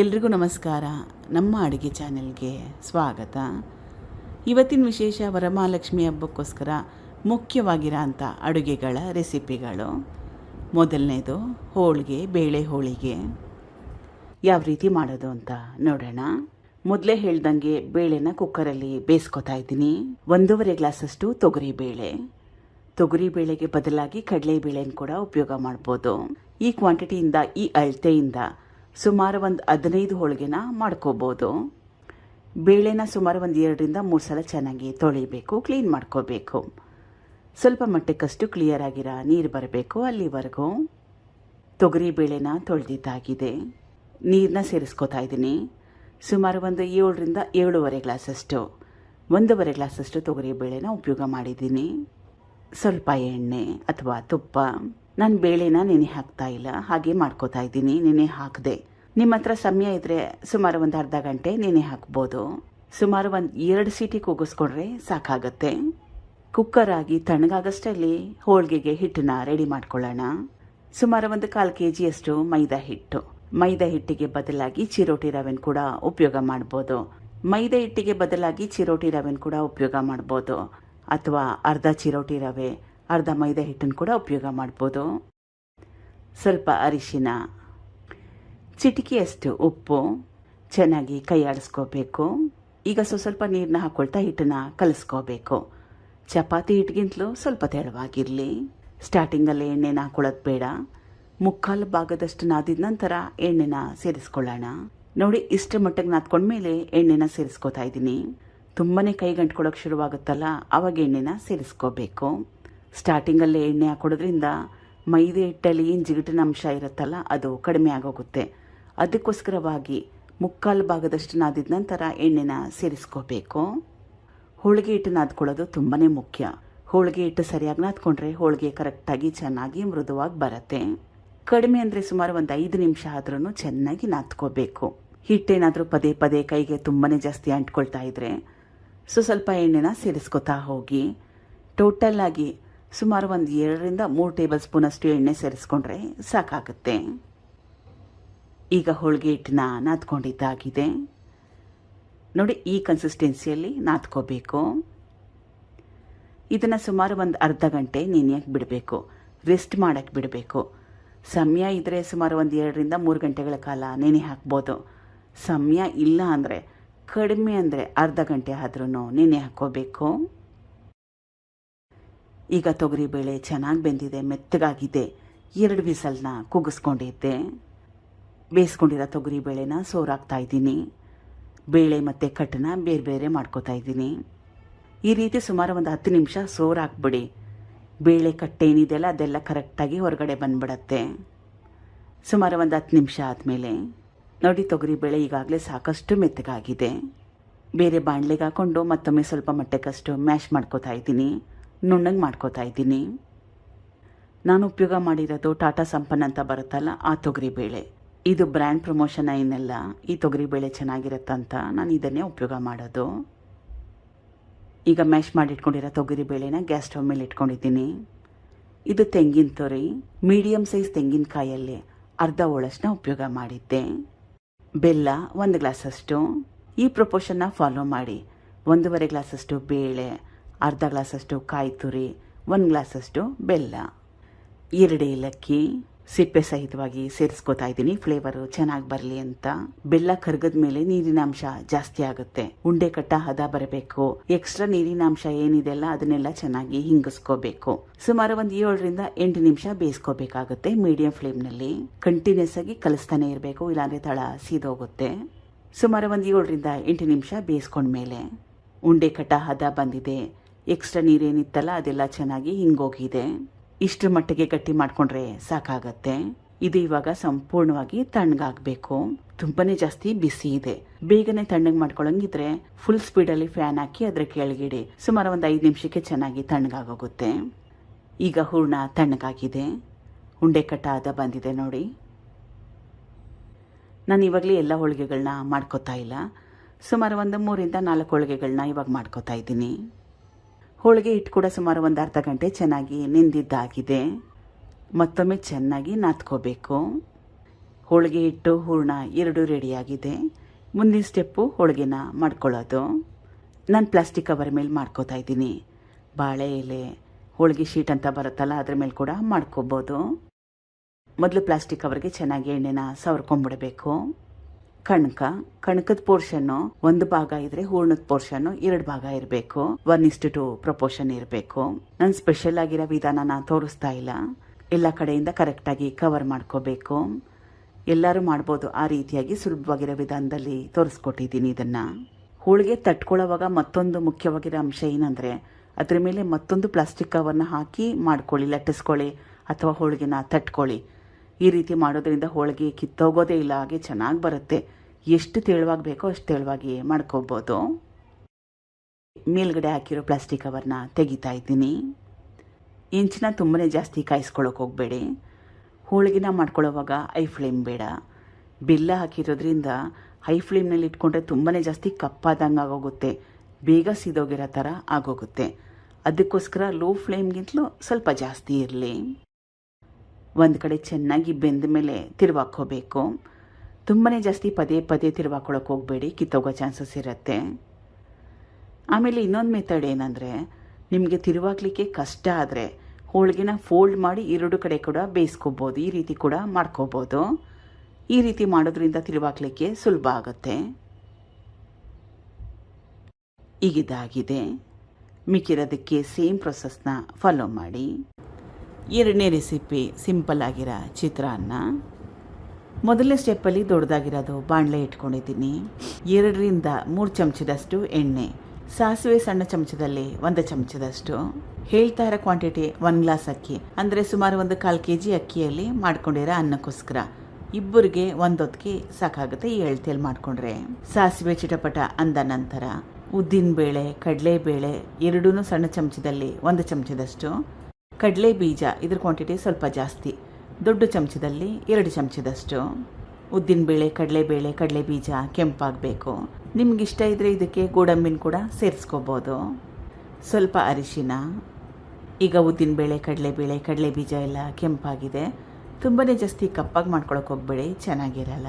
ಎಲ್ರಿಗೂ ನಮಸ್ಕಾರ. ನಮ್ಮ ಅಡುಗೆ ಚಾನೆಲ್ಗೆ ಸ್ವಾಗತ. ಇವತ್ತಿನ ವಿಶೇಷ ವರಮಹಾಲಕ್ಷ್ಮಿ ಹಬ್ಬಕ್ಕೋಸ್ಕರ ಮುಖ್ಯವಾಗಿರೋ ಅಂಥ ಅಡುಗೆಗಳ ರೆಸಿಪಿಗಳು. ಮೊದಲನೇದು ಹೋಳಿಗೆ, ಬೇಳೆ ಹೋಳಿಗೆ. ಯಾವ ರೀತಿ ಮಾಡೋದು ಅಂತ ನೋಡೋಣ. ಮೊದಲೇ ಹೇಳ್ದಂಗೆ ಬೇಳೆನ ಕುಕ್ಕರಲ್ಲಿ ಬೇಯಿಸ್ಕೊತಾ ಇದ್ದೀನಿ. ಒಂದೂವರೆ ಗ್ಲಾಸಷ್ಟು ತೊಗರಿ ಬೇಳೆ. ತೊಗರಿ ಬೇಳೆಗೆ ಬದಲಾಗಿ ಕಡಲೆ ಬೇಳೆನ ಕೂಡ ಉಪಯೋಗ ಮಾಡ್ಬೋದು. ಈ ಕ್ವಾಂಟಿಟಿಯಿಂದ ಈ ಅಳತೆಯಿಂದ ಸುಮಾರು ಒಂದು ಹದಿನೈದು ಹೋಳಿಗೆನ ಮಾಡ್ಕೋಬೋದು. ಬೇಳೆನ ಸುಮಾರು ಒಂದು ಎರಡರಿಂದ ಮೂರು ಸಲ ಚೆನ್ನಾಗಿ ತೊಳಿಬೇಕು ಕ್ಲೀನ್ ಮಾಡ್ಕೋಬೇಕು. ಸ್ವಲ್ಪ ಮಟ್ಟಕ್ಕಷ್ಟು ಕ್ಲಿಯರ್ ಆಗಿರೋ ನೀರು ಬರಬೇಕು ಅಲ್ಲಿವರೆಗೂ. ತೊಗರಿ ಬೇಳೆನ ತೊಳೆದಿದ್ದಾಗಿದೆ. ನೀರನ್ನ ಸೇರಿಸ್ಕೊತಾ ಇದ್ದೀನಿ. ಸುಮಾರು ಒಂದು ಏಳರಿಂದ ಏಳೂವರೆ ಗ್ಲಾಸಷ್ಟು, ಒಂದೂವರೆ ಗ್ಲಾಸಷ್ಟು ತೊಗರಿ ಬೇಳೆನ ಉಪಯೋಗ ಮಾಡಿದ್ದೀನಿ. ಸ್ವಲ್ಪ ಎಣ್ಣೆ ಅಥವಾ ತುಪ್ಪ. ನಾನು ಬೇಳೆನ ನೆನೆ ಹಾಕ್ತಾ ಇಲ್ಲ, ಹಾಗೆ ಮಾಡ್ಕೋತಾ ಇದ್ದೀನಿ, ನೆನೆ ಹಾಕದೆ. ನಿಮ್ಮ ಹತ್ರ ಸಮಯ ಇದ್ದರೆ ಸುಮಾರು ಒಂದು ಅರ್ಧ ಗಂಟೆ ನೆನೆ ಹಾಕ್ಬೋದು. ಸುಮಾರು ಒಂದು ಎರಡು ಸೀಟಿ ಕೂಗಿಸ್ಕೊಂಡ್ರೆ ಸಾಕಾಗತ್ತೆ. ಕುಕ್ಕರ್ ಆಗಿ ತಣ್ಣಗಾಗಷ್ಟಲ್ಲಿ ಹೋಳಿಗೆಗೆ ಹಿಟ್ಟನ್ನ ರೆಡಿ ಮಾಡ್ಕೊಳ್ಳೋಣ. ಸುಮಾರು ಒಂದು ಕಾಲು ಕೆ ಜಿಯಷ್ಟು ಮೈದಾ ಹಿಟ್ಟು. ಮೈದಾ ಹಿಟ್ಟಿಗೆ ಬದಲಾಗಿ ಚಿರೋಟಿ ರವೆನ ಕೂಡ ಉಪಯೋಗ ಮಾಡ್ಬೋದು. ಮೈದಾ ಹಿಟ್ಟಿಗೆ ಬದಲಾಗಿ ಚಿರೋಟಿ ರವೆನ ಕೂಡ ಉಪಯೋಗ ಮಾಡ್ಬೋದು. ಅಥವಾ ಅರ್ಧ ಚಿರೋಟಿ ರವೆ, ಅರ್ಧ ಮೈದಾ ಹಿಟ್ಟನ್ನು ಕೂಡ ಉಪಯೋಗ ಮಾಡ್ಬೋದು. ಸ್ವಲ್ಪ ಅರಿಶಿನ ಚಿಟಿಕೆಯಷ್ಟು ಉಪ್ಪು, ಚೆನ್ನಾಗಿ ಕೈ ಆಡಿಸ್ಕೋಬೇಕು ಈಗ ಸ್ವಲ್ಪ ಸ್ವಲ್ಪ ನೀರನ್ನ ಹಾಕ್ಕೊಳ್ತಾ ಹಿಟ್ಟನ್ನ ಕಲಿಸ್ಕೋಬೇಕು. ಚಪಾತಿ ಹಿಟ್ಟಿಗಿಂತಲೂ ಸ್ವಲ್ಪ ತೆಳುವಾಗಿರಲಿ. ಸ್ಟಾರ್ಟಿಂಗಲ್ಲಿ ಎಣ್ಣೆನ ಹಾಕೊಳ್ಳೋದು ಬೇಡ. ಮುಕ್ಕಾಲು ಭಾಗದಷ್ಟು ನಾದಿದ ನಂತರ ಎಣ್ಣೆನ ಸೇರಿಸ್ಕೊಳ್ಳೋಣ. ನೋಡಿ ಇಷ್ಟರ ಮಟ್ಟಿಗೆ ನಾದ್ಕೊಂಡ್ಮೇಲೆ ಎಣ್ಣೆನ ಸೇರಿಸ್ಕೋತಾ ಇದ್ದೀನಿ. ತುಂಬಾ ಕೈ ಗಂಟ್ಕೊಳ್ಳೋಕೆ ಶುರುವಾಗುತ್ತಲ್ಲ ಆವಾಗ ಎಣ್ಣೆನ ಸೇರಿಸ್ಕೋಬೇಕು. ಸ್ಟಾರ್ಟಿಂಗಲ್ಲೇ ಎಣ್ಣೆ ಹಾಕೊಡೋದ್ರಿಂದ ಮೈದೆ ಹಿಟ್ಟಲ್ಲಿ ಏನು ಜಿಗಟಿನ ಅಂಶ ಇರುತ್ತಲ್ಲ, ಅದು ಕಡಿಮೆ ಆಗೋಗುತ್ತೆ. ಅದಕ್ಕೋಸ್ಕರವಾಗಿ ಮುಕ್ಕಾಲು ಭಾಗದಷ್ಟು ನಾದಿದ ನಂತರ ಎಣ್ಣೆನ ಸೇರಿಸ್ಕೋಬೇಕು. ಹೋಳಿಗೆ ಹಿಟ್ಟು ನಾದ್ಕೊಳ್ಳೋದು ತುಂಬಾ ಮುಖ್ಯ. ಹೋಳಿಗೆ ಹಿಟ್ಟು ಸರಿಯಾಗಿ ನಾದ್ಕೊಂಡ್ರೆ ಹೋಳಿಗೆ ಕರೆಕ್ಟಾಗಿ ಚೆನ್ನಾಗಿ ಮೃದುವಾಗಿ ಬರುತ್ತೆ. ಕಡಿಮೆ ಅಂದರೆ ಸುಮಾರು ಒಂದು ಐದು ನಿಮಿಷ ಆದ್ರೂ ಚೆನ್ನಾಗಿ ನಾದ್ಕೋಬೇಕು. ಹಿಟ್ಟೇನಾದರೂ ಪದೇ ಪದೇ ಕೈಗೆ ತುಂಬಾ ಜಾಸ್ತಿ ಅಂಟ್ಕೊಳ್ತಾ ಇದ್ರೆ ಸೊ ಸ್ವಲ್ಪ ಎಣ್ಣೆನ ಸೇರಿಸ್ಕೊತಾ ಹೋಗಿ. ಟೋಟಲ್ ಆಗಿ ಸುಮಾರು ಒಂದು ಎರಡರಿಂದ ಮೂರು ಟೇಬಲ್ ಸ್ಪೂನಷ್ಟು ಎಣ್ಣೆ ಸೇರಿಸ್ಕೊಂಡ್ರೆ ಸಾಕಾಗುತ್ತೆ. ಈಗ ಹೋಳಿಗೆ ಹಿಟ್ಟನ್ನ ನಾದ್ಕೊಂಡಿದ್ದಾಗಿದೆ. ನೋಡಿ ಈ ಕನ್ಸಿಸ್ಟೆನ್ಸಿಯಲ್ಲಿ ನಾದ್ಕೋಬೇಕು. ಇದನ್ನು ಸುಮಾರು ಒಂದು ಅರ್ಧ ಗಂಟೆ ನೆನೆಯಕ್ಕೆ ಬಿಡಬೇಕು. ರೆಸ್ಟ್ ಮಾಡೋಕ್ಕೆ ಬಿಡಬೇಕು. ಸಮಯ ಇದ್ದರೆ ಸುಮಾರು ಒಂದು ಎರಡರಿಂದ ಮೂರು ಗಂಟೆಗಳ ಕಾಲ ನೆನೆ ಹಾಕ್ಬೋದು. ಸಮಯ ಇಲ್ಲ ಅಂದರೆ, ಕಡಿಮೆ ಅಂದರೆ ಅರ್ಧ ಗಂಟೆ ಆದ್ರೂ ನೆನೆ ಹಾಕ್ಕೋಬೇಕು. ಈಗ ತೊಗರಿಬೇಳೆ ಚೆನ್ನಾಗಿ ಬೆಂದಿದೆ, ಮೆತ್ತಗಾಗಿದೆ. ಎರಡು ಬಿಸಲನ್ನ ಕುಗ್ಗಿಸ್ಕೊಂಡಿದ್ದೆ ಬೇಯಿಸ್ಕೊಂಡಿರೋ ತೊಗರಿಬೇಳೆನ ಸೋರಾಕ್ತಾ ಇದ್ದೀನಿ. ಬೇಳೆ ಮತ್ತು ಕಟ್ಟನ್ನ ಬೇರೆ ಬೇರೆ ಮಾಡ್ಕೋತಾ ಇದ್ದೀನಿ. ಈ ರೀತಿ ಸುಮಾರು ಒಂದು ಹತ್ತು ನಿಮಿಷ ಸೋರಾಕ್ಬಿಡಿ. ಬೇಳೆ ಕಟ್ಟೇನಿದೆಯಲ್ಲ ಅದೆಲ್ಲ ಕರೆಕ್ಟಾಗಿ ಹೊರಗಡೆ ಬಂದ್ಬಿಡತ್ತೆ. ಸುಮಾರು ಒಂದು ಹತ್ತು ನಿಮಿಷ ಆದಮೇಲೆ ನೋಡಿ ತೊಗರಿ ಬೇಳೆ ಈಗಾಗಲೇ ಸಾಕಷ್ಟು ಮೆತ್ತಗಾಗಿದೆ. ಬೇರೆ ಬಾಣಲೆಗೆ ಹಾಕ್ಕೊಂಡು ಮತ್ತೊಮ್ಮೆ ಸ್ವಲ್ಪ ಮಟ್ಟಕ್ಕಷ್ಟು ಮ್ಯಾಶ್ ಮಾಡ್ಕೋತಾ ಇದ್ದೀನಿ. ನುಣ್ಣಂಗೆ ಮಾಡ್ಕೋತಾ ಇದ್ದೀನಿ. ನಾನು ಉಪಯೋಗ ಮಾಡಿರೋದು ಟಾಟಾ ಸಂಪನ್ನ ಅಂತ ಬರುತ್ತಲ್ಲ ಆ ತೊಗರಿಬೇಳೆ ಇದು ಬ್ರ್ಯಾಂಡ್ ಪ್ರಮೋಷನ್ ಏನೆಲ್ಲ ಈ ತೊಗರಿಬೇಳೆ ಚೆನ್ನಾಗಿರುತ್ತಂತ ನಾನು ಇದನ್ನೇ ಉಪಯೋಗ ಮಾಡೋದು. ಈಗ ಮ್ಯಾಶ್ ಮಾಡಿಟ್ಕೊಂಡಿರೋ ತೊಗರಿಬೇಳೆನ ಗ್ಯಾಸ್ ಸ್ಟವ್ ಮೇಲೆ ಇಟ್ಕೊಂಡಿದ್ದೀನಿ. ಇದು ತೆಂಗಿನ ತೊರಿ ಮೀಡಿಯಮ್ ಸೈಜ್ ತೆಂಗಿನಕಾಯಲ್ಲಿ ಅರ್ಧ ಒಳಷ್ಟನ್ನ ಉಪಯೋಗ ಮಾಡಿದ್ದೆ. ಬೆಲ್ಲ ಒಂದು ಗ್ಲಾಸಷ್ಟು, ಈ ಪ್ರಪೋರ್ಷನ್ನ ಫಾಲೋ ಮಾಡಿ. ಒಂದೂವರೆ ಗ್ಲಾಸಷ್ಟು ಬೇಳೆ, ಅರ್ಧ ಗ್ಲಾಸಷ್ಟು ಕಾಯಿ ತುರಿ, ಒಂದು ಗ್ಲಾಸಷ್ಟು ಬೆಲ್ಲ. ಎರಡು ಏಲಕ್ಕಿ ಸಿಪ್ಪೆ ಸಹಿತವಾಗಿ ಸೇರಿಸ್ಕೋತಾ ಇದ್ದೀನಿ. ಫ್ಲೇವರು ಚೆನ್ನಾಗಿ ಬರಲಿ ಅಂತ. ಬೆಲ್ಲ ಕರ್ಗದ ಮೇಲೆ ನೀರಿನ ಅಂಶ ಜಾಸ್ತಿ ಆಗುತ್ತೆ. ಉಂಡೆ ಕಟ್ಟ ಹದ ಬರಬೇಕು. ಎಕ್ಸ್ಟ್ರಾ ನೀರಿನ ಅಂಶ ಏನಿದೆಲ್ಲ ಅದನ್ನೆಲ್ಲ ಚೆನ್ನಾಗಿ ಹಿಂಗಿಸ್ಕೋಬೇಕು. ಸುಮಾರು ಒಂದು ಏಳರಿಂದ ಎಂಟು ನಿಮಿಷ ಬೇಯಿಸ್ಕೋಬೇಕಾಗುತ್ತೆ ಮೀಡಿಯಂ ಫ್ಲೇಮ್ನಲ್ಲಿ ಕಂಟಿನ್ಯೂಸ್ ಆಗಿ ಕಲಿಸ್ತಾನೆ ಇರಬೇಕು, ಇಲ್ಲಾಂದ್ರೆ ತಳ ಸೀದೋಗುತ್ತೆ. ಸುಮಾರು ಒಂದು ಏಳರಿಂದ ಎಂಟು ನಿಮಿಷ ಬೇಯಿಸ್ಕೊಂಡ್ಮೇಲೆ ಉಂಡೆ ಕಟ್ಟ ಹದ ಬಂದಿದೆ. ಎಕ್ಸ್ಟ್ರಾ ನೀರೇನಿತ್ತಲ್ಲ, ಅದೆಲ್ಲ ಚೆನ್ನಾಗಿ ಹಿಂಗೋಗಿದೆ. ಇಷ್ಟರ ಮಟ್ಟಿಗೆ ಗಟ್ಟಿ ಮಾಡಿಕೊಂಡ್ರೆ ಸಾಕಾಗತ್ತೆ. ಇದು ಇವಾಗ ಸಂಪೂರ್ಣವಾಗಿ ತಣ್ಣಗಾಗಬೇಕು. ತುಂಬಾನೇ ಜಾಸ್ತಿ ಬಿಸಿ ಇದೆ. ಬೇಗನೆ ತಣ್ಣಗೆ ಮಾಡ್ಕೊಳಂಗಿದ್ರೆ ಫುಲ್ ಸ್ಪೀಡಲ್ಲಿ ಫ್ಯಾನ್ ಹಾಕಿ ಅದ್ರ ಕೆಳಗಿಡಿ ಸುಮಾರು ಒಂದು ಐದು ನಿಮಿಷಕ್ಕೆ ಚೆನ್ನಾಗಿ ತಣ್ಣಗಾಗೋಗುತ್ತೆ. ಈಗ ಹೂರ್ಣ ತಣ್ಣಗಾಗಿದೆ. ಉಂಡೆ ಕಟ್ಟಾದ ಬಂದಿದೆ ನೋಡಿ. ನಾನು ಇವಾಗಲೇ ಎಲ್ಲ ಹೋಳಿಗೆಗಳನ್ನ ಮಾಡ್ಕೋತಾ ಇಲ್ಲ. ಸುಮಾರು ಒಂದು ಮೂರಿಂದ ನಾಲ್ಕು ಹೋಳಿಗೆಗಳನ್ನ ಇವಾಗ ಮಾಡ್ಕೋತಾ ಇದ್ದೀನಿ. ಹೋಳಿಗೆ ಹಿಟ್ಟು ಕೂಡ ಸುಮಾರು ಒಂದು ಅರ್ಧ ಗಂಟೆ ಚೆನ್ನಾಗಿ ನೆಂದಿದ್ದಾಗಿದೆ. ಮತ್ತೊಮ್ಮೆ ಚೆನ್ನಾಗಿ ನಾದ್ಕೋಬೇಕು ಹೋಳಿಗೆ ಹಿಟ್ಟು, ಹೂರ್ಣ ಎರಡೂ ರೆಡಿಯಾಗಿದೆ. ಮುಂದಿನ ಸ್ಟೆಪ್ಪು ಹೋಳಿಗೆನ ಮಾಡ್ಕೊಳ್ಳೋದು. ನಾನು ಪ್ಲಾಸ್ಟಿಕ್ ಕವರ್ ಮೇಲೆ ಮಾಡ್ಕೋತಾ ಇದ್ದೀನಿ. ಬಾಳೆ ಎಲೆ, ಹೋಳಿಗೆ ಶೀಟ್ ಅಂತ ಬರುತ್ತಲ್ಲ, ಅದ್ರ ಮೇಲೆ ಕೂಡ ಮಾಡ್ಕೋಬೋದು. ಮೊದಲು ಪ್ಲಾಸ್ಟಿಕ್ ಕವರ್ಗೆ ಚೆನ್ನಾಗಿ ಎಣ್ಣೆನ ಸವರ್ಕೊಂಡ್ಬಿಡಬೇಕು ಕಣಕ, ಕಣಕದ ಪೋರ್ಷನ್ನು ಒಂದು ಭಾಗ ಇದ್ರೆ ಹೂರ್ಣದ ಪೋರ್ಷನ್ ಎರಡು ಭಾಗ ಇರಬೇಕು. ಒನ್ ಇಷ್ಟು ಟು ಪ್ರಪೋರ್ಷನ್ ಇರಬೇಕು. ನಾನು ಸ್ಪೆಷಲ್ ಆಗಿರೋ ವಿಧಾನ ನಾನು ತೋರಿಸ್ತಾ ಇಲ್ಲ. ಎಲ್ಲ ಕಡೆಯಿಂದ ಕರೆಕ್ಟಾಗಿ ಕವರ್ ಮಾಡ್ಕೋಬೇಕು. ಎಲ್ಲರೂ ಮಾಡ್ಬೋದು ಆ ರೀತಿಯಾಗಿ ಸುಲಭವಾಗಿರೋ ವಿಧಾನದಲ್ಲಿ ತೋರಿಸ್ಕೊಟ್ಟಿದ್ದೀನಿ ಇದನ್ನು. ಹೋಳಿಗೆ ತಟ್ಕೊಳ್ಳೋವಾಗ ಮತ್ತೊಂದು ಮುಖ್ಯವಾಗಿರೋ ಅಂಶ ಏನಂದರೆ, ಅದ್ರ ಮೇಲೆ ಮತ್ತೊಂದು ಪ್ಲಾಸ್ಟಿಕ್ ಕವರ್ನ ಹಾಕಿ ಮಾಡ್ಕೊಳ್ಳಿ, ಲಟ್ಟಿಸ್ಕೊಳ್ಳಿ, ಅಥವಾ ಹೋಳಿಗೆನ ತಟ್ಕೊಳ್ಳಿ. ಈ ರೀತಿ ಮಾಡೋದ್ರಿಂದ ಹೋಳಿಗೆ ಕಿತ್ತೋಗೋದೇ ಇಲ್ಲ, ಹಾಗೆ ಚೆನ್ನಾಗಿ ಬರುತ್ತೆ. ಎಷ್ಟು ತೆಳುವಾಗಿ ಬೇಕೋ ಅಷ್ಟು ತೆಳುವಾಗಿ ಮಾಡ್ಕೋಬೋದು. ಮೇಲ್ಗಡೆ ಹಾಕಿರೋ ಪ್ಲಾಸ್ಟಿಕ್ ಕವರ್ನ ತೆಗಿತಾ ಇದ್ದೀನಿ. ಇಂಚಿನ ತುಂಬನೇ ಜಾಸ್ತಿ ಕಾಯಿಸ್ಕೊಳ್ಳೋಕೆ ಹೋಗಬೇಡಿ. ಹೋಳಿಗೆನ ಮಾಡ್ಕೊಳ್ಳೋವಾಗ ಐ ಫ್ಲೇಮ್ ಬೇಡ. ಬೆಲ್ಲ ಹಾಕಿರೋದ್ರಿಂದ ಹೈ ಫ್ಲೇಮ್ನಲ್ಲಿ ಇಟ್ಕೊಂಡ್ರೆ ತುಂಬಾ ಜಾಸ್ತಿ ಕಪ್ಪಾದಂಗೆ ಆಗೋಗುತ್ತೆ. ಬೇಗ ಸೀದೋಗಿರೋ ಥರ ಆಗೋಗುತ್ತೆ. ಅದಕ್ಕೋಸ್ಕರ ಲೋ ಫ್ಲೇಮ್ಗಿಂತಲೂ ಸ್ವಲ್ಪ ಜಾಸ್ತಿ ಇರಲಿ. ಒಂದು ಕಡೆ ಚೆನ್ನಾಗಿ ಬೆಂದ ಮೇಲೆ ತಿರುವಾಕೋಬೇಕು. ತುಂಬಾ ಜಾಸ್ತಿ ಪದೇ ಪದೇ ತಿರುವಾಕೊಳ್ಳೋಕೆ ಹೋಗಬೇಡಿ, ಕಿತ್ತೋಗೋ ಚಾನ್ಸಸ್ ಇರುತ್ತೆ. ಆಮೇಲೆ ಇನ್ನೊಂದು ಮೆಥಡ್ ಏನಂದರೆ, ನಿಮಗೆ ತಿರುವಾಕ್ಲಿಕ್ಕೆ ಕಷ್ಟ ಆದರೆ ಹೋಳಿಗೆನ ಫೋಲ್ಡ್ ಮಾಡಿ ಎರಡು ಕಡೆ ಕೂಡ ಬೇಯಿಸ್ಕೋಬೋದು, ಈ ರೀತಿ ಕೂಡ ಮಾಡ್ಕೋಬೋದು. ಈ ರೀತಿ ಮಾಡೋದ್ರಿಂದ ತಿರುವಾಕ್ಲಿಕ್ಕೆ ಸುಲಭ ಆಗುತ್ತೆ. ಈಗಿದಾಗಿದೆ. ಮಿಕ್ಕಿರೋದಕ್ಕೆ ಸೇಮ್ ಪ್ರೊಸೆಸ್ನ ಫಾಲೋ ಮಾಡಿ. ಎರಡನೇ ರೆಸಿಪಿ ಸಿಂಪಲ್ ಆಗಿರೋ ಚಿತ್ರಾನ್ನ. ಮೊದಲನೇ ಸ್ಟೆಪ್ಪಲ್ಲಿ ದೊಡ್ಡದಾಗಿರೋದು ಬಾಣಲೆ ಇಟ್ಕೊಂಡಿದ್ದೀನಿ. ಎರಡರಿಂದ ಮೂರು ಚಮಚದಷ್ಟು ಎಣ್ಣೆ, ಸಾಸಿವೆ ಸಣ್ಣ ಚಮಚದಲ್ಲಿ ಒಂದು ಚಮಚದಷ್ಟು. ಹೇಳ್ತಾ ಇರೋ ಕ್ವಾಂಟಿಟಿ ಒಂದು ಗ್ಲಾಸ್ ಅಕ್ಕಿ, ಅಂದರೆ ಸುಮಾರು ಒಂದು ಕಾಲು ಕೆ ಜಿ ಅಕ್ಕಿಯಲ್ಲಿ ಮಾಡ್ಕೊಂಡಿರೋ ಅನ್ನಕ್ಕೋಸ್ಕರ. ಇಬ್ಬರಿಗೆ ಒಂದೊತ್ತಿಗೆ ಸಾಕಾಗುತ್ತೆ ಈ ಎಳ್ತಿಯಲ್ಲಿ ಮಾಡಿಕೊಂಡ್ರೆ. ಸಾಸಿವೆ ಚಿಟಪಟ ಅಂದ ನಂತರ ಉದ್ದಿನಬೇಳೆ, ಕಡಲೆಬೇಳೆ ಎರಡೂ ಸಣ್ಣ ಚಮಚದಲ್ಲಿ ಒಂದು ಚಮಚದಷ್ಟು. ಕಡಲೆ ಬೀಜ ಇದ್ರ ಕ್ವಾಂಟಿಟಿ ಸ್ವಲ್ಪ ಜಾಸ್ತಿ. ದೊಡ್ಡ ಚಮಚದಲ್ಲಿ ಎರಡು ಚಮಚದಷ್ಟು. ಉದ್ದಿನಬೇಳೆ ಕಡಲೆಬೇಳೆ ಕಡಲೆ ಬೀಜ ಕೆಂಪಾಗಬೇಕು. ನಿಮ್ಗೆ ಇಷ್ಟ ಇದ್ದರೆ ಇದಕ್ಕೆ ಗೋಡಂಬಿನ ಕೂಡ ಸೇರಿಸ್ಕೋಬೋದು. ಸ್ವಲ್ಪ ಅರಿಶಿನ. ಈಗ ಉದ್ದಿನಬೇಳೆ ಕಡಲೆಬೇಳೆ ಕಡಲೆ ಬೀಜ ಎಲ್ಲ ಕೆಂಪಾಗಿದೆ. ತುಂಬಾ ಜಾಸ್ತಿ ಕಪ್ಪಾಗಿ ಮಾಡ್ಕೊಳಕ್ಕೆ ಹೋಗ್ಬೇಡಿ, ಚೆನ್ನಾಗಿರಲ್ಲ.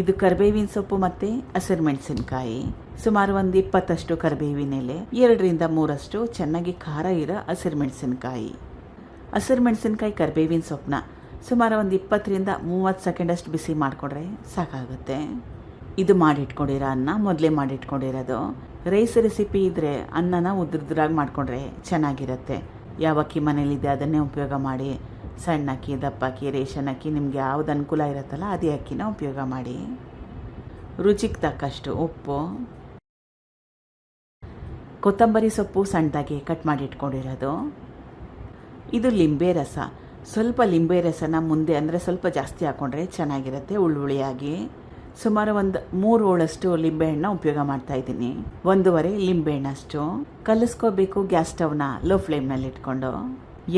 ಇದು ಕರ್ಬೇವಿನ ಸೊಪ್ಪು ಮತ್ತು ಹಸಿರು ಮೆಣಸಿನ್ಕಾಯಿ. ಸುಮಾರು ಒಂದು ಇಪ್ಪತ್ತಷ್ಟು ಕರಿಬೇವಿನ ಎಲೆ ಎರಡರಿಂದ ಮೂರಷ್ಟು ಚೆನ್ನಾಗಿ ಖಾರ ಇರೋ ಹಸಿರು ಮೆಣಸಿನಕಾಯಿ. ಹಸಿರು ಮೆಣಸಿನ್ಕಾಯಿ ಕರಿಬೇವಿನ ಸೊಪ್ಪನ್ನ ಸುಮಾರು ಒಂದು ಇಪ್ಪತ್ತರಿಂದ ಮೂವತ್ತು ಸೆಕೆಂಡಷ್ಟು ಬಿಸಿ ಮಾಡಿಕೊಂಡ್ರೆ ಸಾಕಾಗುತ್ತೆ. ಇದು ಮಾಡಿಟ್ಕೊಂಡಿರೋ ಅನ್ನ ಮೊದಲೇ ಮಾಡಿಟ್ಕೊಂಡಿರೋದು. ರೈಸ್ ರೆಸಿಪಿ ಇದ್ದರೆ ಅನ್ನನ ಉದ್ರದ್ರಾಗಿ ಮಾಡಿಕೊಂಡ್ರೆ ಚೆನ್ನಾಗಿರುತ್ತೆ. ಯಾವ ಅಕ್ಕಿ ಮನೇಲಿದೆ ಅದನ್ನೇ ಉಪಯೋಗ ಮಾಡಿ, ಸಣ್ಣ ಅಕ್ಕಿ, ದಪ್ಪ ಅಕ್ಕಿ, ರೇಷನ್ ಅಕ್ಕಿ, ನಿಮಗೆ ಯಾವ್ದು ಅನುಕೂಲ ಇರುತ್ತಲ್ಲ ಅದೇ ಅಕ್ಕಿನ ಉಪಯೋಗ ಮಾಡಿ. ರುಚಿಗೆ ತಕ್ಕಷ್ಟು ಉಪ್ಪು ಕೊತ್ತಂಬರಿ ಸೊಪ್ಪು ಸಣ್ಣದಾಗಿ ಕಟ್ ಮಾಡಿ ಇಟ್ಕೊಂಡಿರೋದು. ಇದು ಲಿಂಬೆ ರಸ. ಸ್ವಲ್ಪ ಲಿಂಬೆ ರಸನ ಮುಂದೆ ಅಂದರೆ ಸ್ವಲ್ಪ ಜಾಸ್ತಿ ಹಾಕ್ಕೊಂಡ್ರೆ ಚೆನ್ನಾಗಿರುತ್ತೆ ಉಳ್ಳುಳ್ಳಿಯಾಗಿ. ಸುಮಾರು ಒಂದು ಮೂರು ಹೋಳಷ್ಟು ಲಿಂಬೆಹಣ್ಣ ಉಪಯೋಗ ಮಾಡ್ತಾ ಇದ್ದೀನಿ. ಒಂದೂವರೆ ಲಿಂಬೆಹಣ್ಣಷ್ಟು ಕಲಿಸ್ಕೋಬೇಕು ಗ್ಯಾಸ್ ಸ್ಟವ್ನ ಲೋ ಫ್ಲೇಮ್ನಲ್ಲಿ ಇಟ್ಕೊಂಡು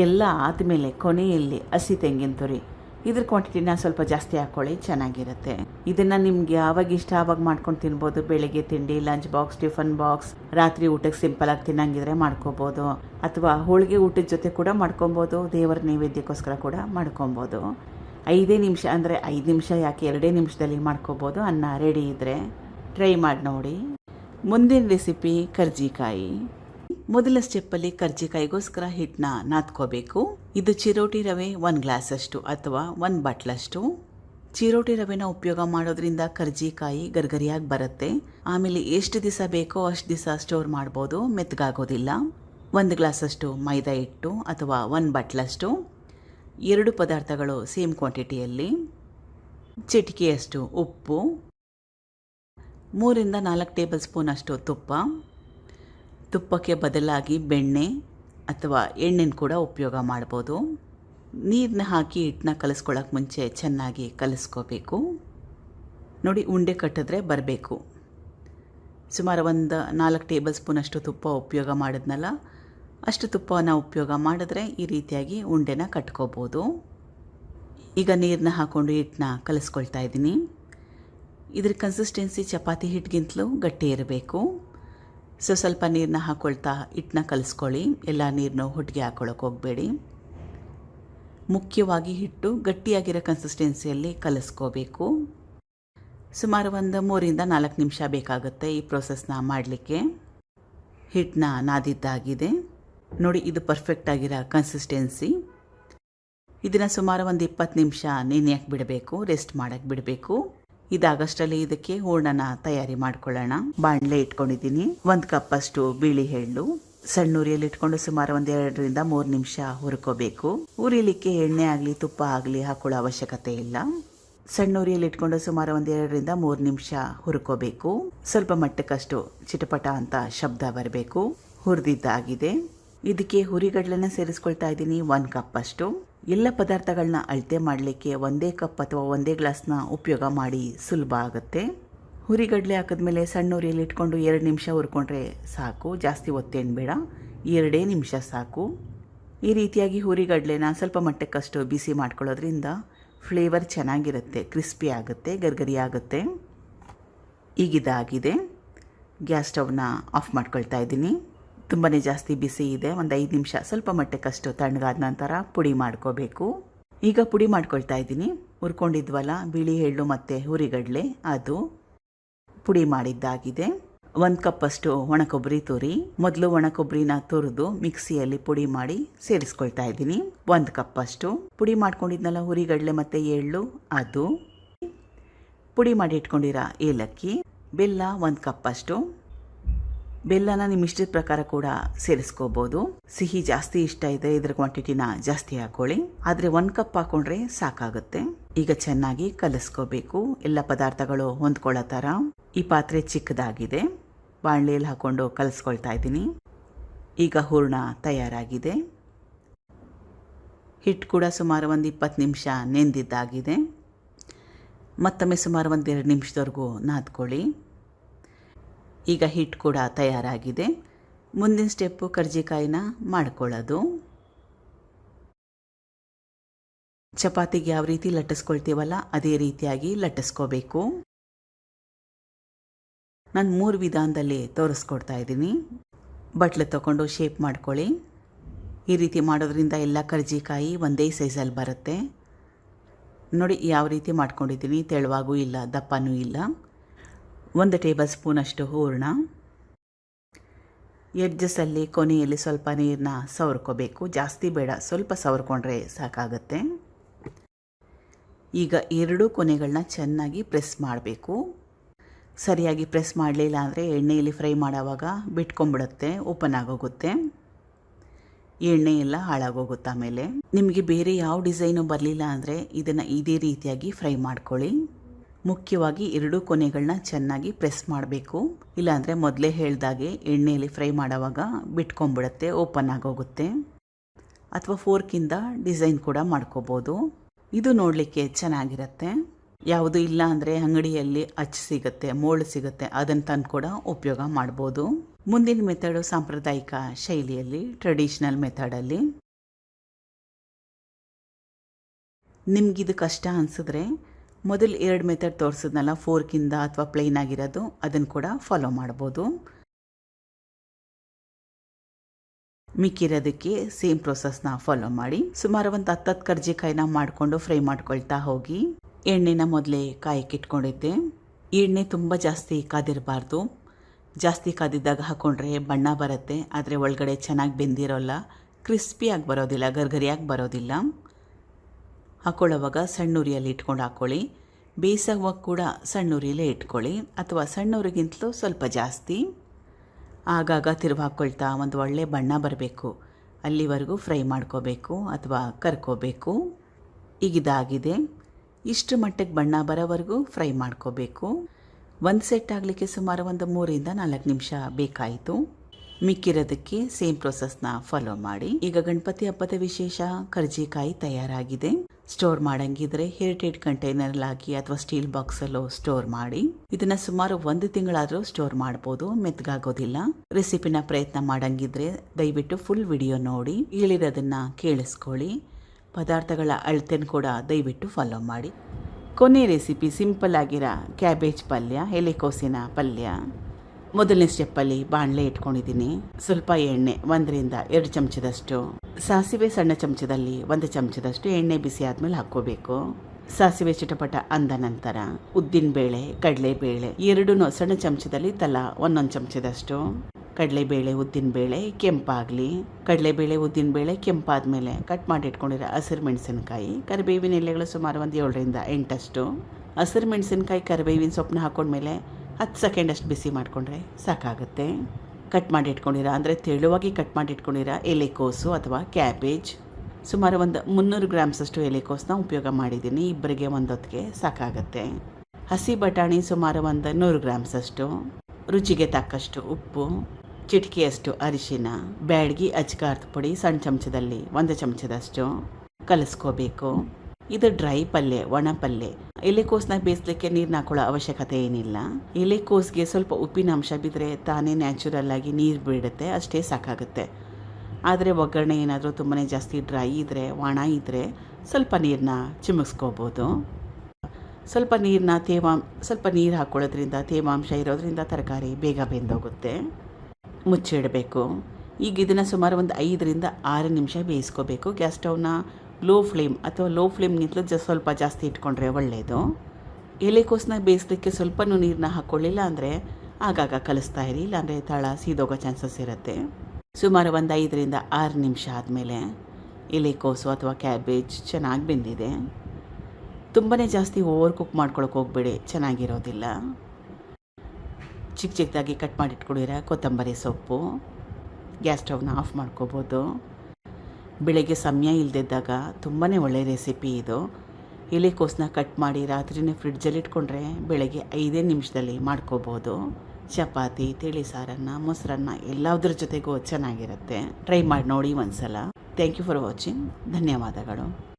ಎಲ್ಲ ಆದಮೇಲೆ ಕೊನೆಯಲ್ಲಿ ಹಸಿ ತೆಂಗಿನ ತುರಿ. ಇದ್ರ ಕ್ವಾಂಟಿಟಿನ ಸ್ವಲ್ಪ ಜಾಸ್ತಿ ಹಾಕ್ಕೊಳ್ಳಿ ಚೆನ್ನಾಗಿರುತ್ತೆ. ಇದನ್ನು ನಿಮ್ಗೆ ಯಾವಾಗ ಇಷ್ಟ ಆವಾಗ ಮಾಡ್ಕೊಂಡು ತಿನ್ಬೋದು. ಬೆಳಿಗ್ಗೆ ತಿಂಡಿ ಲಂಚ್ ಬಾಕ್ಸ್ ಟಿಫನ್ ಬಾಕ್ಸ್ ರಾತ್ರಿ ಊಟಕ್ಕೆ ಸಿಂಪಲ್ ಆಗಿ ತಿನ್ನಂಗಿದ್ರೆ ಮಾಡ್ಕೋಬೋದು. ಅಥವಾ ಹೋಳಿಗೆ ಊಟದ ಜೊತೆ ಕೂಡ ಮಾಡ್ಕೊಬೋದು, ದೇವರ ನೈವೇದ್ಯಕ್ಕೋಸ್ಕರ ಕೂಡ ಮಾಡ್ಕೊಬೋದು. ಐದೇ ನಿಮಿಷ ಅಂದರೆ ಐದು ನಿಮಿಷ, ಯಾಕೆ ಎರಡೇ ನಿಮಿಷದಲ್ಲಿ ಮಾಡ್ಕೋಬೋದು ಅನ್ನ ರೆಡಿ ಇದ್ದರೆ ಟ್ರೈ ಮಾಡಿ ನೋಡಿ. ಮುಂದಿನ ರೆಸಿಪಿ ಕರ್ಜಿಕಾಯಿ. ಮೊದಲ ಸ್ಟೆಪ್ಪಲ್ಲಿ ಕರ್ಜಿಕಾಯಿಗೋಸ್ಕರ ಹಿಟ್ಟನ್ನ ನಾದ್ಕೋಬೇಕು. ಇದು ಚಿರೋಟಿ ರವೆ ಒಂದು ಗ್ಲಾಸಷ್ಟು ಅಥವಾ ಒಂದು ಬಟ್ಲಷ್ಟು. ಚಿರೋಟಿ ರವೆನ ಉಪಯೋಗ ಮಾಡೋದ್ರಿಂದ ಕರ್ಜಿಕಾಯಿ ಗರ್ಗರಿಯಾಗಿ ಬರುತ್ತೆ. ಆಮೇಲೆ ಎಷ್ಟು ದಿವಸ ಬೇಕೋ ಅಷ್ಟು ದಿವಸ ಸ್ಟೋರ್ ಮಾಡ್ಬೋದು ಮೆತ್ತಗಾಗೋದಿಲ್ಲ ಒಂದು ಗ್ಲಾಸಷ್ಟು ಮೈದಾ ಹಿಟ್ಟು ಅಥವಾ ಒಂದು ಬಟ್ಲಷ್ಟು. ಎರಡು ಪದಾರ್ಥಗಳು ಸೇಮ್ ಕ್ವಾಂಟಿಟಿಯಲ್ಲಿ. ಚಿಟಿಕೆಯಷ್ಟು ಉಪ್ಪು. ಮೂರಿಂದ ನಾಲ್ಕು ಟೇಬಲ್ ಸ್ಪೂನ್ ಅಷ್ಟು ತುಪ್ಪ. ತುಪ್ಪಕ್ಕೆ ಬದಲಾಗಿ ಬೆಣ್ಣೆ ಅಥವಾ ಎಣ್ಣೆನ ಕೂಡ ಉಪಯೋಗ ಮಾಡ್ಬೋದು. ನೀರನ್ನ ಹಾಕಿ ಹಿಟ್ಟನ್ನ ಕಲಿಸ್ಕೊಳ್ಳೋಕೆ ಮುಂಚೆ ಚೆನ್ನಾಗಿ ಕಲಿಸ್ಕೋಬೇಕು. ನೋಡಿ, ಉಂಡೆ ಕಟ್ಟಿದ್ರೆ ಬರಬೇಕು. ಸುಮಾರು ಒಂದು ನಾಲ್ಕು ಟೇಬಲ್ ಸ್ಪೂನಷ್ಟು ತುಪ್ಪ ಉಪಯೋಗ ಮಾಡಿದ್ನಲ್ಲ, ಅಷ್ಟು ತುಪ್ಪನ ಉಪಯೋಗ ಮಾಡಿದ್ರೆ ಈ ರೀತಿಯಾಗಿ ಉಂಡೆನ ಕಟ್ಕೋಬೋದು. ಈಗ ನೀರನ್ನ ಹಾಕ್ಕೊಂಡು ಹಿಟ್ಟನ್ನ ಕಲಿಸ್ಕೊಳ್ತಾ ಇದ್ದೀನಿ. ಇದ್ರ ಕನ್ಸಿಸ್ಟೆನ್ಸಿ ಚಪಾತಿ ಹಿಟ್ಟಿಗಿಂತಲೂ ಗಟ್ಟಿ ಇರಬೇಕು. ಸೊ, ಸ್ವಲ್ಪ ನೀರನ್ನ ಹಾಕ್ಕೊಳ್ತಾ ಹಿಟ್ಟನ್ನ ಕಲಿಸ್ಕೊಳ್ಳಿ. ಎಲ್ಲ ನೀರನ್ನು ಹೊಟ್ಟಿಗೆ ಹಾಕ್ಕೊಳ್ಳೋಕೆ ಹೋಗಬೇಡಿ. ಮುಖ್ಯವಾಗಿ ಹಿಟ್ಟು ಗಟ್ಟಿಯಾಗಿರೋ ಕನ್ಸಿಸ್ಟೆನ್ಸಿಯಲ್ಲಿ ಕಲಿಸ್ಕೋಬೇಕು. ಸುಮಾರು ಒಂದು ಮೂರಿಂದ ನಾಲ್ಕು ನಿಮಿಷ ಬೇಕಾಗುತ್ತೆ ಈ ಪ್ರೊಸೆಸ್ನ ಮಾಡಲಿಕ್ಕೆ. ಹಿಟ್ಟನ್ನ ನಾದಿದ್ದಾಗಿದೆ. ನೋಡಿ, ಇದು ಪರ್ಫೆಕ್ಟ್ ಆಗಿರೋ ಕನ್ಸಿಸ್ಟೆನ್ಸಿ ಇದನ್ನು ಸುಮಾರು ಒಂದು ಇಪ್ಪತ್ತು ನಿಮಿಷ ನೆನೆಯಕ್ಕೆ ಬಿಡಬೇಕು ರೆಸ್ಟ್ ಮಾಡೋಕ್ಕೆ ಬಿಡಬೇಕು. ಇದಾಗಷ್ಟರಲ್ಲಿ ಇದಕ್ಕೆ ಹೂರ್ಣನ ತಯಾರಿ ಮಾಡ್ಕೊಳ್ಳೋಣ. ಬಾಣಲೆ ಇಟ್ಕೊಂಡಿದ್ದೀನಿ. ಒಂದು ಕಪ್ಪಷ್ಟು ಬಿಳಿ ಎಳ್ಳು. ಸಣ್ಣ ಉರಿಯಲ್ಲಿ ಇಟ್ಕೊಂಡು ಸುಮಾರು ಒಂದು ಎರಡರಿಂದ ಮೂರು ನಿಮಿಷ ಹುರ್ಕೋಬೇಕು. ಉರಿಲಿಕ್ಕೆ ಎಣ್ಣೆ ಆಗಲಿ, ತುಪ್ಪ ಆಗಲಿ ಹಾಕೊಳ್ಳೋ ಅವಶ್ಯಕತೆ ಇಲ್ಲ. ಸಣ್ಣ ಉರಿಯಲ್ಲಿ ಇಟ್ಕೊಂಡು ಸುಮಾರು ಒಂದು ಎರಡರಿಂದ ಮೂರು ನಿಮಿಷ ಹುರ್ಕೋಬೇಕು. ಸ್ವಲ್ಪ ಮಟ್ಟಕ್ಕಷ್ಟು ಚಿಟಪಟ ಅಂತ ಶಬ್ದ ಬರಬೇಕು. ಹುರಿದಿದ್ದಾಗಿದೆ. ಇದಕ್ಕೆ ಹುರಿಗಡಲೆನ ಸೇರಿಸ್ಕೊಳ್ತಾ ಇದ್ದೀನಿ. ಒಂದು ಕಪ್ ಅಷ್ಟು. ಎಲ್ಲ ಪದಾರ್ಥಗಳನ್ನ ಅಳತೆ ಮಾಡಲಿಕ್ಕೆ ಒಂದೇ ಕಪ್ ಅಥವಾ ಒಂದೇ ಗ್ಲಾಸ್ನ ಉಪಯೋಗ ಮಾಡಿ ಸುಲಭ ಆಗುತ್ತೆ. ಹುರಿಗಡಲೆ ಹಾಕಿದ್ಮೇಲೆ ಸಣ್ಣ ಉರಿಯಲ್ಲಿ ಇಟ್ಕೊಂಡು ಎರಡು ನಿಮಿಷ ಹುರ್ಕೊಂಡ್ರೆ ಸಾಕು. ಜಾಸ್ತಿ ಒತ್ತೇನು ಬೇಡ. ಎರಡೇ ನಿಮಿಷ ಸಾಕು. ಈ ರೀತಿಯಾಗಿ ಹುರಿಗಡಲೆನ ಸ್ವಲ್ಪ ಮಟ್ಟಕ್ಕಷ್ಟು ಬಿಸಿ ಮಾಡ್ಕೊಳ್ಳೋದ್ರಿಂದ ಫ್ಲೇವರ್ ಚೆನ್ನಾಗಿರುತ್ತೆ, ಕ್ರಿಸ್ಪಿ ಆಗುತ್ತೆ, ಗರ್ಗರಿ ಆಗುತ್ತೆ. ಈಗಿದಾಗಿದೆ. ಗ್ಯಾಸ್ ಸ್ಟವ್ನ ಆಫ್ ಮಾಡ್ಕೊಳ್ತಾ ಇದ್ದೀನಿ. ತುಂಬಾ ಜಾಸ್ತಿ ಬಿಸಿ ಇದೆ. ಒಂದು ಐದು ನಿಮಿಷ ಸ್ವಲ್ಪ ಮಟ್ಟಕ್ಕಷ್ಟು ತಣ್ಣಗಾದ ನಂತರ ಪುಡಿ ಮಾಡ್ಕೋಬೇಕು. ಈಗ ಪುಡಿ ಮಾಡ್ಕೊಳ್ತಾ ಇದ್ದೀನಿ. ಹುರ್ಕೊಂಡಿದ್ವಲ್ಲ, ಬಿಳಿ ಎಳ್ಳು ಮತ್ತು ಹುರಿಗಡಲೆ, ಅದು ಪುಡಿ ಮಾಡಿದ್ದಾಗಿದೆ. ಒಂದು ಕಪ್ಪಷ್ಟು ಒಣ ಕೊಬ್ಬರಿ ತುರಿ. ಮೊದಲು ಒಣ ಕೊಬ್ಬರಿನ ತುರಿದು ಮಿಕ್ಸಿಯಲ್ಲಿ ಪುಡಿ ಮಾಡಿ ಸೇರಿಸ್ಕೊಳ್ತಾ ಇದ್ದೀನಿ. ಒಂದು ಕಪ್ಪಷ್ಟು. ಪುಡಿ ಮಾಡ್ಕೊಂಡಿದ್ನಲ್ಲ ಹುರಿಗಡಲೆ ಮತ್ತು ಎಳ್ಳು, ಅದು. ಪುಡಿ ಮಾಡಿ ಇಟ್ಕೊಂಡಿರೋ ಏಲಕ್ಕಿ. ಬೆಲ್ಲ ಒಂದು ಕಪ್ಪಷ್ಟು. ಬೆಲ್ಲನ ನಿಮ್ಮ ಇಷ್ಟದ ಪ್ರಕಾರ ಕೂಡ ಸೇರಿಸ್ಕೋಬೋದು. ಸಿಹಿ ಜಾಸ್ತಿ ಇಷ್ಟ ಇದೆ, ಇದರ ಕ್ವಾಂಟಿಟಿನ ಜಾಸ್ತಿ ಹಾಕೊಳ್ಳಿ. ಆದರೆ ಒಂದು ಕಪ್ ಹಾಕೊಂಡ್ರೆ ಸಾಕಾಗುತ್ತೆ. ಈಗ ಚೆನ್ನಾಗಿ ಕಲಸ್ಕೋಬೇಕು. ಎಲ್ಲ ಪದಾರ್ಥಗಳು ಹೊಂದ್ಕೊಳ್ಳೋ ಥರ ಈ ಪಾತ್ರೆ ಚಿಕ್ಕದಾಗಿದೆ. ಬಾಣಲೆಯಲ್ಲಿ ಹಾಕೊಂಡು ಕಲಿಸ್ಕೊಳ್ತಾ ಇದ್ದೀನಿ. ಈಗ ಹೂರ್ಣ ತಯಾರಾಗಿದೆ. ಹಿಟ್ಟು ಕೂಡ ಸುಮಾರು ಒಂದು ಇಪ್ಪತ್ತು ನಿಮಿಷ ನೆಂದಿದ್ದಾಗಿದೆ. ಮತ್ತೊಮ್ಮೆ ಸುಮಾರು ಒಂದೆರಡು ನಿಮಿಷದವರೆಗೂ ನಾದ್ಕೊಳ್ಳಿ. ಈಗ ಹಿಟ್ಟು ಕೂಡ ತಯಾರಾಗಿದೆ. ಮುಂದಿನ ಸ್ಟೆಪ್ಪು ಕರ್ಜಿಕಾಯಿನ ಮಾಡ್ಕೊಳ್ಳೋದು. ಚಪಾತಿಗೆ ಯಾವ ರೀತಿ ಲಟ್ಟಿಸ್ಕೊಳ್ತೀವಲ್ಲ, ಅದೇ ರೀತಿಯಾಗಿ ಲಟ್ಟಿಸ್ಕೋಬೇಕು. ನಾನು ಮೂರು ವಿಧಾನದಲ್ಲಿ ತೋರಿಸ್ಕೊಡ್ತಾ ಇದ್ದೀನಿ. ಬಟ್ಲು ತಗೊಂಡು ಶೇಪ್ ಮಾಡ್ಕೊಳ್ಳಿ. ಈ ರೀತಿ ಮಾಡೋದ್ರಿಂದ ಎಲ್ಲ ಕರ್ಜಿಕಾಯಿ ಒಂದೇ ಸೈಜಲ್ಲಿ ಬರುತ್ತೆ. ನೋಡಿ, ಯಾವ ರೀತಿ ಮಾಡ್ಕೊಂಡಿದ್ದೀನಿ, ತೆಳುವಾಗೂ ಇಲ್ಲ, ದಪ್ಪನೂ ಇಲ್ಲ. ಒಂದು ಟೇಬಲ್ ಸ್ಪೂನಷ್ಟು ಹೂರ್ಣ. ಎಡ್ಜಸ್ಸಲ್ಲಿ ಕೊನೆಯಲ್ಲಿ ಸ್ವಲ್ಪ ನೀರನ್ನ ಸವರ್ಕೋಬೇಕು. ಜಾಸ್ತಿ ಬೇಡ, ಸ್ವಲ್ಪ ಸವರ್ಕೊಂಡ್ರೆ ಸಾಕಾಗುತ್ತೆ. ಈಗ ಎರಡೂ ಕೊನೆಗಳನ್ನ ಚೆನ್ನಾಗಿ ಪ್ರೆಸ್ ಮಾಡಬೇಕು. ಸರಿಯಾಗಿ ಪ್ರೆಸ್ ಮಾಡಲಿಲ್ಲ ಅಂದರೆ ಎಣ್ಣೆಯಲ್ಲಿ ಫ್ರೈ ಮಾಡೋವಾಗ ಬಿಟ್ಕೊಂಬಿಡುತ್ತೆ ಓಪನ್ ಆಗೋಗುತ್ತೆ. ಎಣ್ಣೆ ಎಲ್ಲ ಹಾಳಾಗೋಗುತ್ತೆ ಆಮೇಲೆ. ನಿಮಗೆ ಬೇರೆ ಯಾವ ಡಿಸೈನು ಬರಲಿಲ್ಲ ಅಂದರೆ ಇದನ್ನು ಇದೇ ರೀತಿಯಾಗಿ ಫ್ರೈ ಮಾಡ್ಕೊಳ್ಳಿ. ಮುಖ್ಯವಾಗಿ ಎರಡೂ ಕೊನೆಗಳನ್ನ ಚೆನ್ನಾಗಿ ಪ್ರೆಸ್ ಮಾಡಬೇಕು. ಇಲ್ಲಾಂದರೆ ಮೊದಲೇ ಹೇಳ್ದಾಗೆ ಎಣ್ಣೆಯಲ್ಲಿ ಫ್ರೈ ಮಾಡೋವಾಗ ಬಿಟ್ಕೊಂಡ್ಬಿಡುತ್ತೆ, ಓಪನ್ ಆಗೋಗುತ್ತೆ. ಅಥವಾ ಫೋರ್ಕಿಂದ ಡಿಸೈನ್ ಕೂಡ ಮಾಡ್ಕೋಬೋದು. ಇದು ನೋಡಲಿಕ್ಕೆ ಚೆನ್ನಾಗಿರುತ್ತೆ. ಯಾವುದು ಇಲ್ಲ ಅಂದರೆ ಅಂಗಡಿಯಲ್ಲಿ ಅಚ್ಚು ಸಿಗುತ್ತೆ, ಮೋಳ್ ಸಿಗುತ್ತೆ ಅದನ್ನು ತಂದು ಕೂಡ ಉಪಯೋಗ ಮಾಡ್ಬೋದು. ಮುಂದಿನ ಮೆಥಡು ಸಾಂಪ್ರದಾಯಿಕ ಶೈಲಿಯಲ್ಲಿ, ಟ್ರೆಡಿಷ್ನಲ್ ಮೆಥಡಲ್ಲಿ. ನಿಮಗಿದು ಕಷ್ಟ ಅನಿಸಿದ್ರೆ ಮೊದಲು ಎರಡು ಮೆಥಡ್ ತೋರಿಸಿದ್ನಲ್ಲ ಫೋರ್ಕಿಂದ ಅಥವಾ ಪ್ಲೈನ್ ಆಗಿರೋದು ಅದನ್ನು ಕೂಡ ಫಾಲೋ ಮಾಡ್ಬೋದು. ಮಿಕ್ಕಿರೋದಕ್ಕೆ ಸೇಮ್ ಪ್ರೊಸೆಸ್ನ ಫಾಲೋ ಮಾಡಿ, ಸುಮಾರು ಒಂದು ಹತ್ತತ್ತು ಕರ್ಜಿಕಾಯಿನ ಮಾಡಿಕೊಂಡು ಫ್ರೈ ಮಾಡ್ಕೊಳ್ತಾ ಹೋಗಿ, ಎಣ್ಣೆನ ಮೊದಲೇ ಕಾಯಕ್ಕಿಟ್ಕೊಂಡಿದ್ದೆ ಎಣ್ಣೆ ತುಂಬ ಜಾಸ್ತಿ ಕಾದಿರಬಾರ್ದು. ಜಾಸ್ತಿ ಕಾದಿದ್ದಾಗ ಹಾಕ್ಕೊಂಡ್ರೆ ಬಣ್ಣ ಬರುತ್ತೆ, ಆದರೆ ಒಳಗಡೆ ಚೆನ್ನಾಗಿ ಬೆಂದಿರೋಲ್ಲ ಕ್ರಿಸ್ಪಿಯಾಗಿ ಬರೋದಿಲ್ಲ, ಗರ್ಗರಿಯಾಗಿ ಬರೋದಿಲ್ಲ. ಹಾಕೊಳ್ಳೋವಾಗ ಸಣ್ಣೂರಿಯಲ್ಲಿ ಇಟ್ಕೊಂಡು ಹಾಕ್ಕೊಳ್ಳಿ ಬೇಯಿಸೋವಾಗ ಕೂಡ ಸಣ್ಣ ಉರಿಯಲ್ಲೇ ಇಟ್ಕೊಳ್ಳಿ. ಅಥವಾ ಸಣ್ಣೂರಿಗಿಂತಲೂ ಸ್ವಲ್ಪ ಜಾಸ್ತಿ. ಆಗಾಗ ತಿರುವು ಹಾಕ್ಕೊಳ್ತಾ ಒಂದು ಒಳ್ಳೆ ಬಣ್ಣ ಬರಬೇಕು. ಅಲ್ಲಿವರೆಗೂ ಫ್ರೈ ಮಾಡ್ಕೋಬೇಕು ಅಥವಾ ಕರ್ಕೋಬೇಕು. ಈಗಿದಾಗಿದೆ. ಇಷ್ಟು ಮಟ್ಟಕ್ಕೆ ಬಣ್ಣ ಬರೋವರೆಗೂ ಫ್ರೈ ಮಾಡ್ಕೋಬೇಕು. ಒಂದು ಸೆಟ್ ಆಗಲಿಕ್ಕೆ ಸುಮಾರು ಒಂದು ಮೂರಿಂದ ನಾಲ್ಕು ನಿಮಿಷ ಬೇಕಾಯಿತು. ಮಿಕ್ಕಿರೋದಕ್ಕೆ ಸೇಮ್ ಪ್ರೊಸೆಸ್ನ ಫಾಲೋ ಮಾಡಿ. ಈಗ ಗಣಪತಿ ಹಬ್ಬದ ವಿಶೇಷ ಕರ್ಜಿಕಾಯಿ ತಯಾರಾಗಿದೆ. ಸ್ಟೋರ್ ಮಾಡಂಗಿದ್ರೆ ಹೆರಿಟೇಜ್ ಕಂಟೈನರ್ ಹಾಕಿ ಅಥವಾ ಸ್ಟೀಲ್ ಬಾಕ್ಸಲ್ಲೂ ಸ್ಟೋರ್ ಮಾಡಿ, ಇದನ್ನ ಸುಮಾರು ಒಂದು ತಿಂಗಳಾದರೂ ಸ್ಟೋರ್ ಮಾಡ್ಬೋದು ಮೆತ್ತಗಾಗೋದಿಲ್ಲ ರೆಸಿಪಿನ ಪ್ರಯತ್ನ ಮಾಡಂಗಿದ್ರೆ ದಯವಿಟ್ಟು ಫುಲ್ ವಿಡಿಯೋ ನೋಡಿ, ಹೇಳಿರೋದನ್ನ ಕೇಳಿಸ್ಕೊಳ್ಳಿ. ಪದಾರ್ಥಗಳ ಅಳತೆನ ಕೂಡ ದಯವಿಟ್ಟು ಫಾಲೋ ಮಾಡಿ. ಕೊನೆ ರೆಸಿಪಿ ಸಿಂಪಲ್ ಆಗಿರೋ ಕ್ಯಾಬೇಜ್ ಪಲ್ಯ, ಎಲೆಕೋಸಿನ ಪಲ್ಯ. ಮೊದಲನೇ ಸ್ಟೆಪ್ಪಲ್ಲಿ ಬಾಣಲೆ ಇಟ್ಕೊಂಡಿದ್ದೀನಿ. ಸ್ವಲ್ಪ ಎಣ್ಣೆ, ಒಂದರಿಂದ ಎರಡು ಚಮಚದಷ್ಟು. ಸಾಸಿವೆ ಸಣ್ಣ ಚಮಚದಲ್ಲಿ ಒಂದು ಚಮಚದಷ್ಟು ಎಣ್ಣೆ ಬಿಸಿ ಆದಮೇಲೆ ಹಾಕ್ಕೋಬೇಕು. ಸಾಸಿವೆ ಚಿಟಪಟ ಅಂದ ನಂತರ ಉದ್ದಿನಬೇಳೆ, ಕಡಲೆಬೇಳೆ ಎರಡೂ ಸಣ್ಣ ಚಮಚದಲ್ಲಿ ತಲಾ ಒಂದೊಂದು ಚಮಚದಷ್ಟು. ಕಡಲೆಬೇಳೆ, ಉದ್ದಿನಬೇಳೆ ಕೆಂಪಾಗಲಿ. ಕಡಲೆಬೇಳೆ, ಉದ್ದಿನಬೇಳೆ ಕೆಂಪಾದ್ಮೇಲೆ ಕಟ್ ಮಾಡಿ ಇಟ್ಕೊಂಡಿರೋ ಹಸಿರು ಮೆಣಸಿನಕಾಯಿ, ಕರಿಬೇವಿನ ಎಲೆಗಳು ಸುಮಾರು ಒಂದು ಏಳರಿಂದ ಎಂಟಷ್ಟು. ಹಸಿರು ಮೆಣಸಿನಕಾಯಿ, ಕರಿಬೇವಿನ ಸೊಪ್ಪನ್ನ ಹಾಕೊಂಡ್ಮೇಲೆ ಹತ್ತು ಸೆಕೆಂಡ್ ಅಷ್ಟು ಬಿಸಿ ಮಾಡಿಕೊಂಡ್ರೆ ಸಾಕಾಗುತ್ತೆ. ಕಟ್ ಮಾಡಿ ಇಟ್ಕೊಂಡಿರ, ಅಂದರೆ ತೆಳುವಾಗಿ ಕಟ್ ಮಾಡಿ ಇಟ್ಕೊಂಡಿರ ಎಲೆಕೋಸು ಅಥವಾ ಕ್ಯಾಬೇಜ್. ಸುಮಾರು ಒಂದು ಮುನ್ನೂರು ಗ್ರಾಮ್ಸಷ್ಟು ಎಲೆಕೋಸನ್ನ ಉಪಯೋಗ ಮಾಡಿದ್ದೀನಿ, ಇಬ್ಬರಿಗೆ ಒಂದೊತ್ತಿಗೆ ಸಾಕಾಗುತ್ತೆ. ಹಸಿ ಬಟಾಣಿ ಸುಮಾರು ಒಂದು ನೂರು ಗ್ರಾಮ್ಸಷ್ಟು ರುಚಿಗೆ ತಕ್ಕಷ್ಟು ಉಪ್ಪು, ಚಿಟಿಕೆಯಷ್ಟು ಅರಿಶಿನ, ಬ್ಯಾಡ್ಗಿ ಅಚ್ಕಾರದ ಪುಡಿ ಸಣ್ಣ ಚಮಚದಲ್ಲಿ ಒಂದು ಚಮಚದಷ್ಟು ಕಲಿಸ್ಕೋಬೇಕು. ಇದು ಡ್ರೈ ಪಲ್ಯ, ಒಣ ಪಲ್ಯ ಎಲೆಕೋಸನ್ನ ಬೇಯಿಸಲಿಕ್ಕೆ ನೀರನ್ನ ಹಾಕೊಳ್ಳೋ ಅವಶ್ಯಕತೆ ಏನಿಲ್ಲ. ಎಲೆಕೋಸ್ಗೆ ಸ್ವಲ್ಪ ಉಪ್ಪಿನ ಅಂಶ ಬಿದ್ದರೆ ತಾನೇ ನ್ಯಾಚುರಲ್ ಆಗಿ ನೀರು ಬಿಡುತ್ತೆ, ಅಷ್ಟೇ ಸಾಕಾಗುತ್ತೆ. ಆದರೆ ಒಗ್ಗರಣೆ ಏನಾದರೂ ತುಂಬಾ ಜಾಸ್ತಿ ಡ್ರೈ ಇದ್ದರೆ ಒಣ ಇದ್ದರೆ ಸ್ವಲ್ಪ ನೀರನ್ನ ಚಿಮುಕ್ಸ್ಕೋಬೋದು. ಸ್ವಲ್ಪ ನೀರನ್ನ ತೇವಾಂ, ಸ್ವಲ್ಪ ನೀರು ಹಾಕ್ಕೊಳ್ಳೋದ್ರಿಂದ ತೇವಾಂಶ ಇರೋದ್ರಿಂದ ತರಕಾರಿ ಬೇಗ ಬೆಂದೋಗುತ್ತೆ. ಮುಚ್ಚಿಡಬೇಕು. ಈಗ ಇದನ್ನು ಸುಮಾರು ಒಂದು ಐದರಿಂದ ಆರು ನಿಮಿಷ ಬೇಯಿಸ್ಕೋಬೇಕು. ಗ್ಯಾಸ್ ಸ್ಟವ್ನ ಲೋ ಫ್ಲೇಮ್ ಅಥವಾ ಲೋ ಫ್ಲೇಮ್ಗಿಂತಲೂ ಜ ಸ್ವಲ್ಪ ಜಾಸ್ತಿ ಇಟ್ಕೊಂಡ್ರೆ ಒಳ್ಳೆಯದು ಎಲೆಕೋಸನ್ನ ಬೇಯಿಸ್ಲಿಕ್ಕೆ ಸ್ವಲ್ಪನೂ ನೀರನ್ನ ಹಾಕ್ಕೊಳ್ಳಿಲ್ಲ ಅಂದರೆ ಆಗಾಗ ಕಲಿಸ್ತಾ ಇರಿ, ಇಲ್ಲಾಂದರೆ ತಳ ಸೀದೋಗೋ ಚಾನ್ಸಸ್ ಇರುತ್ತೆ. ಸುಮಾರು ಒಂದು ಐದರಿಂದ ಆರು ನಿಮಿಷ ಆದಮೇಲೆ ಎಲೆಕೋಸು ಅಥವಾ ಕ್ಯಾಬೇಜ್ ಚೆನ್ನಾಗಿ ಬೆಂದಿದೆ. ತುಂಬಾ ಜಾಸ್ತಿ ಓವರ್ ಕುಕ್ ಮಾಡ್ಕೊಳಕ್ಕೆ ಹೋಗ್ಬೇಡಿ, ಚೆನ್ನಾಗಿರೋದಿಲ್ಲ. ಚಿಕ್ಕ ಚಿಕ್ಕದಾಗಿ ಕಟ್ ಮಾಡಿಟ್ಕೊಡಿರ ಕೊತ್ತಂಬರಿ ಸೊಪ್ಪು, ಗ್ಯಾಸ್ ಸ್ಟವ್ನ ಆಫ್ ಮಾಡ್ಕೋಬೋದು. ಬೆಳಗ್ಗೆ ಸಮಯ ಇಲ್ಲದಿದ್ದಾಗ ತುಂಬಾ ಒಳ್ಳೆಯ ರೆಸಿಪಿ ಇದು. ಎಲೆಕೋಸನ್ನ ಕಟ್ ಮಾಡಿ ರಾತ್ರಿನೇ ಫ್ರಿಡ್ಜಲ್ಲಿ ಇಟ್ಕೊಂಡ್ರೆ ಬೆಳಗ್ಗೆ ಐದೇ ನಿಮಿಷದಲ್ಲಿ ಮಾಡ್ಕೋಬೋದು. ಚಪಾತಿ, ತಿಳಿ ಸಾರನ್ನು, ಮೊಸರನ್ನ ಎಲ್ಲದ್ರ ಜೊತೆಗೂ ಚೆನ್ನಾಗಿರುತ್ತೆ. ಟ್ರೈ ಮಾಡಿ ನೋಡಿ ಒಂದ್ಸಲ. ಥ್ಯಾಂಕ್ ಯು ಫಾರ್ ವಾಚಿಂಗ್ ಧನ್ಯವಾದಗಳು.